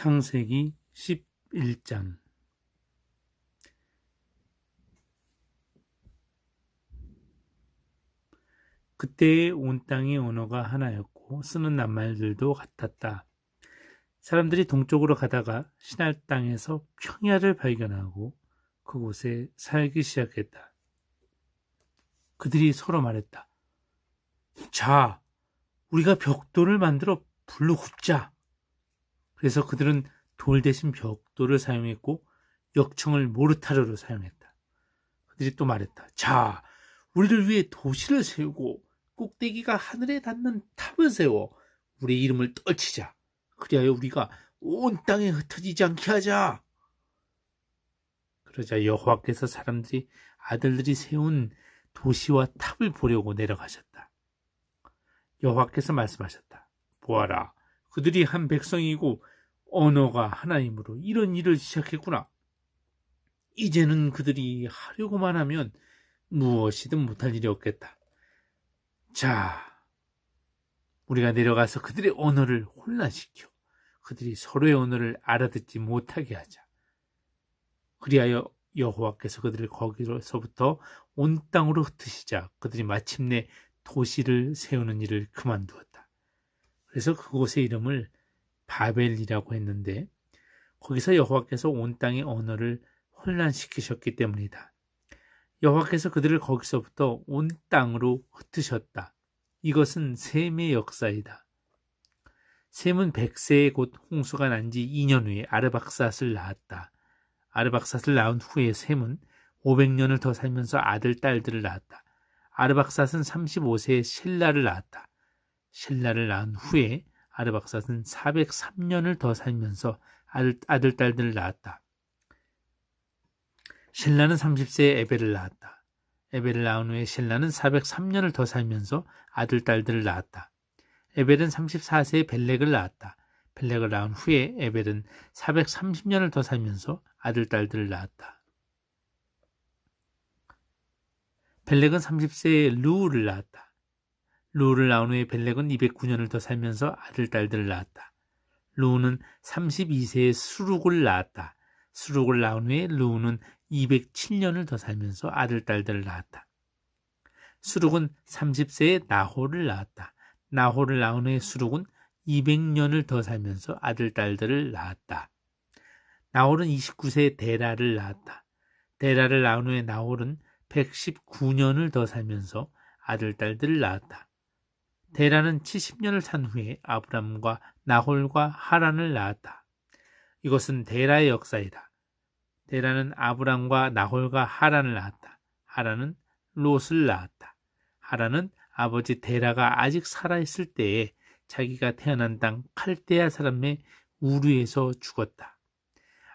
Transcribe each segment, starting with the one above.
창세기 11장 그때의 온 땅의 언어가 하나였고 쓰는 낱말들도 같았다. 사람들이 동쪽으로 가다가 신할 땅에서 평야를 발견하고 그곳에 살기 시작했다. 그들이 서로 말했다. 자, 우리가 벽돌을 만들어 불로 굽자. 그래서 그들은 돌 대신 벽돌을 사용했고 역청을 모르타르로 사용했다. 그들이 또 말했다. 자, 우리를 위해 도시를 세우고 꼭대기가 하늘에 닿는 탑을 세워 우리 이름을 떨치자. 그리하여 우리가 온 땅에 흩어지지 않게 하자. 그러자 여호와께서 사람들이 아들들이 세운 도시와 탑을 보려고 내려가셨다. 여호와께서 말씀하셨다. 보아라, 그들이 한 백성이고 언어가 하나이므로 이런 일을 시작했구나. 이제는 그들이 하려고만 하면 무엇이든 못할 일이 없겠다. 자, 우리가 내려가서 그들의 언어를 혼란시켜 그들이 서로의 언어를 알아듣지 못하게 하자. 그리하여 여호와께서 그들을 거기서부터 온 땅으로 흩으시자 그들이 마침내 도시를 세우는 일을 그만두었다. 그래서 그곳의 이름을 바벨이라고 했는데 거기서 여호와께서 온 땅의 언어를 혼란시키셨기 때문이다. 여호와께서 그들을 거기서부터 온 땅으로 흩으셨다. 이것은 셈의 역사이다. 셈은 백세에 곧 홍수가 난 지 2년 후에 아르박삿을 낳았다. 아르박삿을 낳은 후에 셈은 500년을 더 살면서 아들, 딸들을 낳았다. 아르박삿은 35세에 셀라를 낳았다. 셀라를 낳은 후에 아르박삿은 403년을 더 살면서 아들, 아들 딸들을 낳았다. 셀라는 30세에 에벨을 낳았다. 에벨을 낳은 후에 셀라는 403년을 더 살면서 아들, 딸들을 낳았다. 에벨은 34세에 벨렉을 낳았다. 벨렉을 낳은 후에 에벨은 430년을 더 살면서 아들, 딸들을 낳았다. 벨렉은 30세에 루우를 낳았다. 루우를 낳은 후에 벨렉은 209년을 더 살면서 아들, 딸들을 낳았다. 루우는 32세에 수룩을 낳았다. 수룩을 낳은 후에 루우는 207년을 더 살면서 아들, 딸들을 낳았다. 수룩은 30세에 나홀을 낳았다. 나홀을 낳은 후에 수룩은 200년을 더 살면서 아들, 딸들을 낳았다. 나홀은 29세에 데라를 낳았다. 데라를 낳은 후에 나홀은 119년을 더 살면서 아들, 딸들을 낳았다. 데라는 70년을 산 후에 아브람과 나홀과 하란을 낳았다. 이것은 데라의 역사이다. 데라는 아브람과 나홀과 하란을 낳았다. 하란은 롯을 낳았다. 하란은 아버지 데라가 아직 살아있을 때에 자기가 태어난 땅 칼데아 사람의 우르에서 죽었다.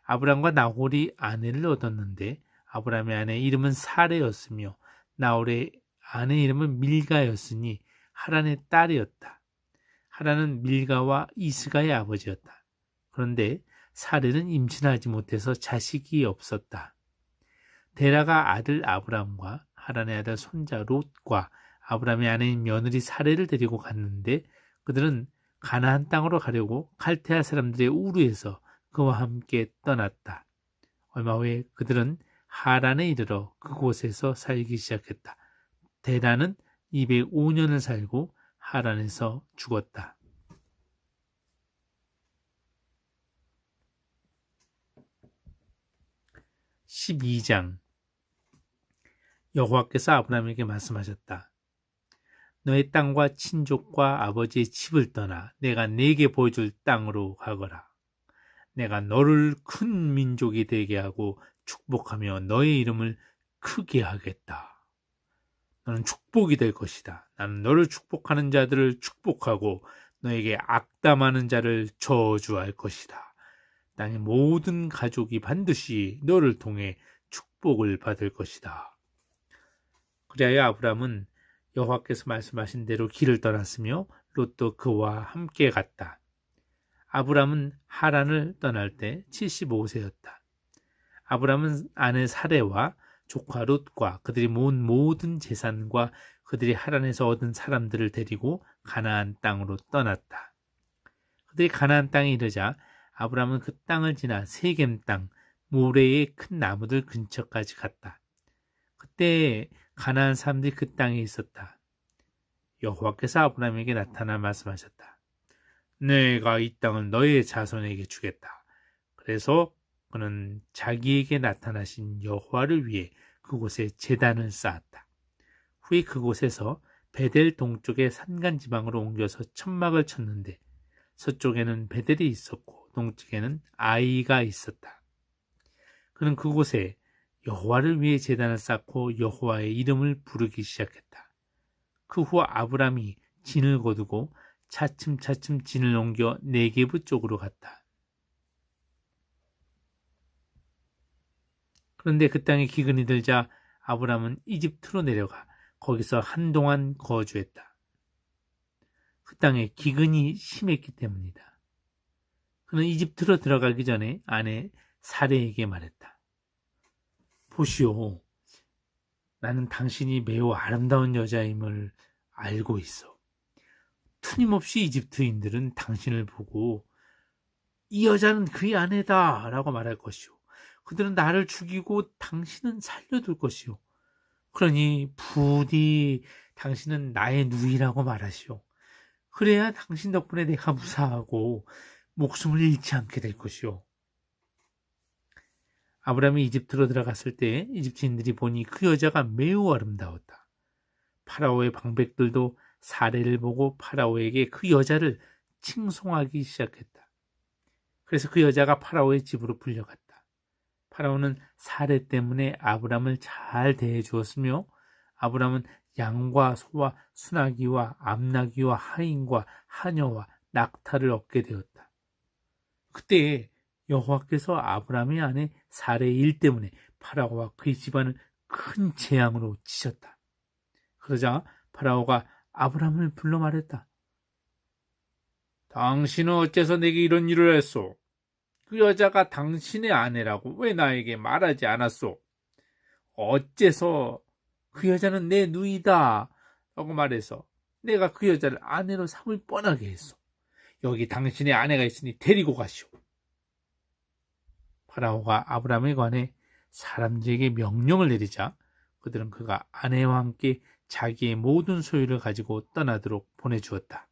아브람과 나홀이 아내를 얻었는데 아브람의 아내 이름은 사레였으며 나홀의 아내 이름은 밀가였으니 하란의 딸이었다. 하란은 밀가와 이스가의 아버지였다. 그런데 사례는 임신하지 못해서 자식이 없었다. 데라가 아들 아브람과 하란의 아들 손자 롯과 아브람의 아내인 며느리 사례를 데리고 갔는데 그들은 가나안 땅으로 가려고 칼테아 사람들의 우르에서 그와 함께 떠났다. 얼마 후에 그들은 하란에 이르러 그곳에서 살기 시작했다. 데라는 205년을 살고 하란에서 죽었다. 12장 여호와께서 아브라함에게 말씀하셨다. 너의 땅과 친족과 아버지의 집을 떠나 내가 네게 보여줄 땅으로 가거라. 내가 너를 큰 민족이 되게 하고 축복하며 너의 이름을 크게 하겠다. 너는 축복이 될 것이다. 나는 너를 축복하는 자들을 축복하고 너에게 악담하는 자를 저주할 것이다. 땅의 모든 가족이 반드시 너를 통해 축복을 받을 것이다. 그리하여 아브람은 여호와께서 말씀하신 대로 길을 떠났으며 롯도 그와 함께 갔다. 아브람은 하란을 떠날 때 75세였다. 아브람은 아내 사레와 조카 롯과 그들이 모은 모든 재산과 그들이 하란에서 얻은 사람들을 데리고 가나안 땅으로 떠났다. 그들이 가나안 땅에 이르자 아브라함은 그 땅을 지나 세겜 땅 모래의 큰 나무들 근처까지 갔다. 그때 가나안 사람들이 그 땅에 있었다. 여호와께서 아브라함에게 나타나 말씀하셨다. 내가 이 땅을 너의 자손에게 주겠다. 그래서 그는 자기에게 나타나신 여호와를 위해 그곳에 제단을 쌓았다. 후에 그곳에서 베델 동쪽의 산간 지방으로 옮겨서 천막을 쳤는데 서쪽에는 베델이 있었고 동쪽에는 아이가 있었다. 그는 그곳에 여호와를 위해 제단을 쌓고 여호와의 이름을 부르기 시작했다. 그 후 아브람이 진을 거두고 차츰차츰 진을 옮겨 네게부 쪽으로 갔다. 그런데 그 땅에 기근이 들자 아브람은 이집트로 내려가 거기서 한동안 거주했다. 그 땅에 기근이 심했기 때문이다. 그는 이집트로 들어가기 전에 아내 사례에게 말했다. 보시오. 나는 당신이 매우 아름다운 여자임을 알고 있어. 틀림없이 이집트인들은 당신을 보고 이 여자는 그의 아내다 라고 말할 것이오. 그들은 나를 죽이고 당신은 살려둘 것이오. 그러니 부디 당신은 나의 누이라고 말하시오. 그래야 당신 덕분에 내가 무사하고 목숨을 잃지 않게 될 것이오. 아브라함이 이집트로 들어갔을 때 이집트인들이 보니 그 여자가 매우 아름다웠다. 파라오의 방백들도 사례를 보고 파라오에게 그 여자를 칭송하기 시작했다. 그래서 그 여자가 파라오의 집으로 불려갔다. 파라오는 사례 때문에 아브람을 잘 대해 주었으며 아브람은 양과 소와 순아기와 암나기와 하인과 하녀와 낙타를 얻게 되었다. 그때 여호와께서 아브람의 아내 사례의 일 때문에 파라오와 그의 집안을 큰 재앙으로 치셨다. 그러자 파라오가 아브람을 불러 말했다. 당신은 어째서 내게 이런 일을 했소? 그 여자가 당신의 아내라고 왜 나에게 말하지 않았소? 어째서 그 여자는 내 누이다 라고 말해서 내가 그 여자를 아내로 삼을 뻔하게 했소. 여기 당신의 아내가 있으니 데리고 가시오. 파라오가 아브라함에 관해 사람들에게 명령을 내리자 그들은 그가 아내와 함께 자기의 모든 소유를 가지고 떠나도록 보내주었다.